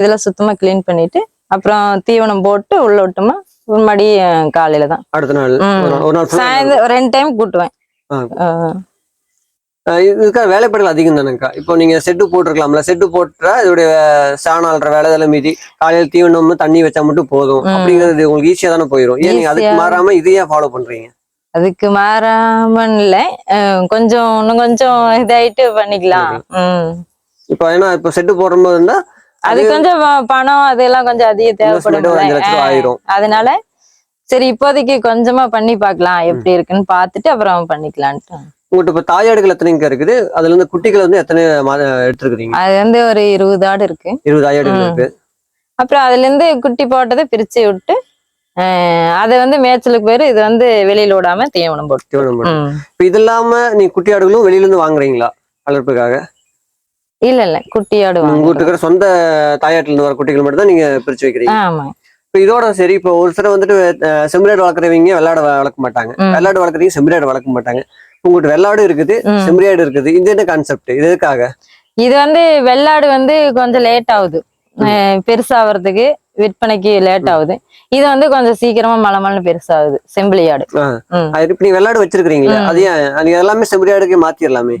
இதெல்லாம் சுத்தமா க்ளீன் பண்ணிட்டு அப்புறம் தீவனம் போட்டு உள்ள விட்டோமா மறுபடி காலையில தான். அடுத்த நாள். சாயந்தரம் ரெண்டு டைம் கூட்டுவேன். இதுக்காக வேலைப்பாடுகள் அதிகம் தானேக்கா? இப்போ நீங்க செட்டு போட்டிருக்கலாம்ல. செட்டு போட்டா இதோடைய சாணம் அல்ற வேலை இதெல்லாம் மீதி காலையில் தீவனம் தண்ணி வச்சா மட்டும் போதும். அப்படிங்கிறது உங்களுக்கு ஈஸியா தானே போயிடும் ஏன் நீங்க அதுக்கு. மாறாம இதையே ஃபாலோ பண்றீங்க? அதுக்கு மாறாம இல்ல. கொஞ்சம் இன்னும் கொஞ்சம் இதாயிட்டு பண்ணிக்கலாம். இப்போ ஏன்னா இப்போ செட்டு போடும்போது இருந்தா அது கொஞ்சம் பணம் அதெல்லாம் கொஞ்சம் ரூபா தேவைப்படும் அதனால சரி இப்போதைக்கு கொஞ்சமா பண்ணி பார்க்கலாம் எப்படி இருக்குன்னு பார்த்துட்டு அப்புறம் பண்ணிக்கலான்ட்டு. உங்கள்கிட்ட இப்போ தாயாடுகள் எத்தனைங்க இருக்குது? அதுல இருந்து குட்டிகள் வந்து எத்தனை மாதம் எடுத்துருக்கீங்க அது வந்து ஒரு இருபது ஆடு இருக்கு. இருபது தாயாடுகள் ம். இருக்கு. அப்புறம் அதுல இருந்து குட்டி போட்டதை பிரிச்சு விட்டு அதை வந்து மேய்ச்சலுக்கு பேரு இது வந்து வெளியில விடாம தீவனம் போட்டு. தீவனம் போட்டு. இப்போ இது இல்லாம நீ குட்டி ஆடுகளும் வெளியில இருந்து வாங்குறீங்களா? வளர்ப்புக்காக? இல்ல இல்ல குட்டி ஆடு உங்க வாங்குறோம். வீட்டுக்கு இருக்கிற சொந்த தாயாட்டுல இருந்து வர குட்டிகள் மட்டும் தான் நீங்க பிரிச்சு வைக்கிறீங்க? ஆமா. இப்போ இதோட சரி இப்போ ஒரு சிலர் வந்துட்டு செம்மறியாடு வளர்க்குறவங்க வெள்ளாடு வளர்க்க மாட்டாங்க. வெள்ளாடு வளர்க்குறவங்க செம்மறியாடு வளர்க்க மாட்டாங்க. உங்கள்கிட்ட வெள்ளாடு இருக்குது. செம்மறியாடு இருக்குது. இது என்ன கான்செப்ட் இது எதுக்காக? இது வந்து வெள்ளாடு வந்து கொஞ்சம் லேட் ஆகுது. பெருசாகிறதுக்கு விற்பனைக்கு லேட் ஆகுது. இது வந்து கொஞ்சம் சீக்கிரமா மலமலன்னு பெருசாகுது செம்பிளி ஆடு இப்ப நீ வெள்ளாடு வச்சிருக்கீங்களா. அது ஏன்? நீங்க எல்லாமே செம்மறியாடுக்கே மாத்திரலாமே?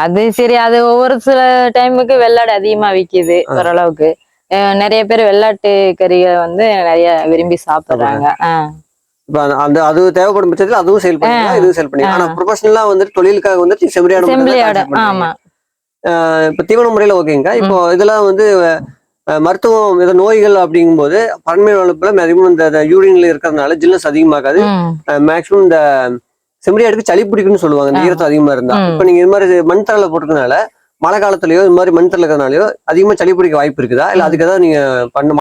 அது சரி அது ஒவ்வொரு சில டைமுக்கு வெள்ளாடு அதிகமா விக்குது. ஓரளவுக்கு நிறைய பேர் வெள்ளாட்டு கறியை வந்து நிறைய விரும்பி சாப்பிடுறாங்க அந்த- அது தேவைப்படும் பட்சத்துல அதுவும் சேல் பண்ணிக்கலாம் ஆ. இதுவும் சேல் பண்ணிக்கலாம் ஆனா. ப்ரொஃபஷனலா வந்துட்டு தொழிலுக்காக வந்துட்டு concept பண்றீங்க. ஆமா இப்ப தீவன முறையில ஓகேங்க இப்போ இதெல்லாம் வந்து மருத்துவம் இத நோய்கள் அப்படிங்கும்போது பன்மை வளர்ப்புல அதிகமாக இந்த யூரின்ல இருக்கிறதுனால ஜில்னஸ் அதிகமாகாது ம். மேக்ஸிமம் இந்த செம்மறியாடுக்கு சளி பிடிக்கும்னு சொல்லுவாங்க இந்த ஆ. ஈரத்து அதிகமா இருந்தா. இப்ப நீங்க இது மாதிரி மண் தரல போட்டுறதுனால மழை காலத்துலயோ இது மாதிரி மண் தரல இருக்கிறதுனாலயோ அதிகமா சளி பிடிக்க வாய்ப்பு இருக்குதா இல்ல அதுக்கு ஏதாவது நீங்க பண்ண